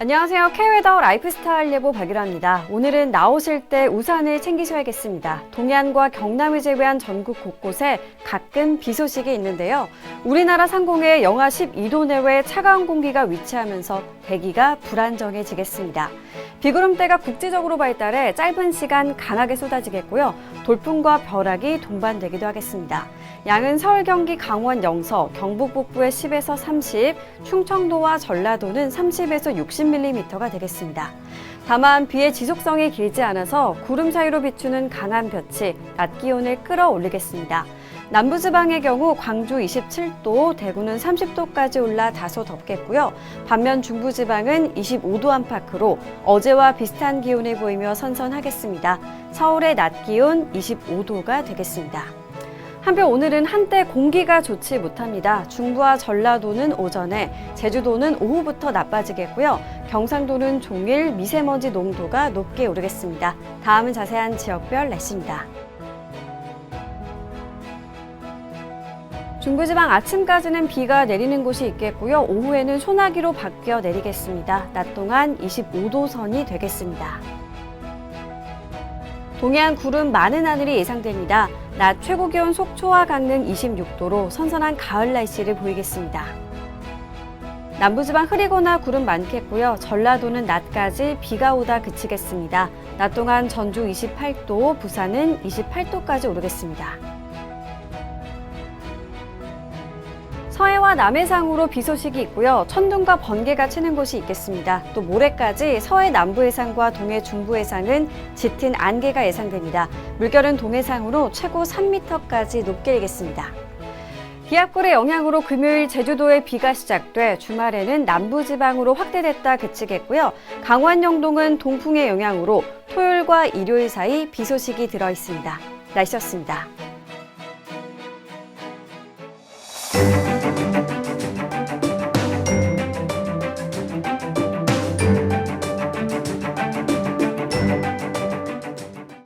안녕하세요. K웨더 라이프스타일 예보 박유라입니다. 오늘은 나오실 때 우산을 챙기셔야겠습니다. 동해안과 경남을 제외한 전국 곳곳에 가끔 비 소식이 있는데요. 우리나라 상공에 영하 12도 내외 차가운 공기가 위치하면서 대기가 불안정해지겠습니다. 비구름대가 국지적으로 발달해 짧은 시간 강하게 쏟아지겠고요. 돌풍과 벼락이 동반되기도 하겠습니다. 양은 서울, 경기, 강원, 영서, 경북 북부에 10에서 30, 충청도와 전라도는 30에서 60mm가 되겠습니다. 다만 비의 지속성이 길지 않아서 구름 사이로 비추는 강한 볕이 낮 기온을 끌어올리겠습니다. 남부지방의 경우 광주 27도, 대구는 30도까지 올라 다소 덥겠고요. 반면 중부지방은 25도 안팎으로 어제와 비슷한 기온을 보이며 선선하겠습니다. 서울의 낮 기온 25도가 되겠습니다. 한편 오늘은 한때 공기가 좋지 못합니다. 중부와 전라도는 오전에, 제주도는 오후부터 나빠지겠고요. 경상도는 종일 미세먼지 농도가 높게 오르겠습니다. 다음은 자세한 지역별 날씨입니다. 중부지방 아침까지는 비가 내리는 곳이 있겠고요. 오후에는 소나기로 바뀌어 내리겠습니다. 낮 동안 25도 선이 되겠습니다. 동해안 구름 많은 하늘이 예상됩니다. 낮 최고 기온 속초와 강릉 26도로 선선한 가을 날씨를 보이겠습니다. 남부지방 흐리거나 구름 많겠고요. 전라도는 낮까지 비가 오다 그치겠습니다. 낮 동안 전주 28도, 부산은 28도까지 오르겠습니다. 서해와 남해상으로 비 소식이 있고요. 천둥과 번개가 치는 곳이 있겠습니다. 또 모레까지 서해 남부 해상과 동해 중부 해상은 짙은 안개가 예상됩니다. 물결은 동해상으로 최고 3m까지 높게 일겠습니다. 비압골의 영향으로 금요일 제주도에 비가 시작돼 주말에는 남부지방으로 확대됐다 그치겠고요. 강원 영동은 동풍의 영향으로 토요일과 일요일 사이 비 소식이 들어 있습니다. 날씨였습니다.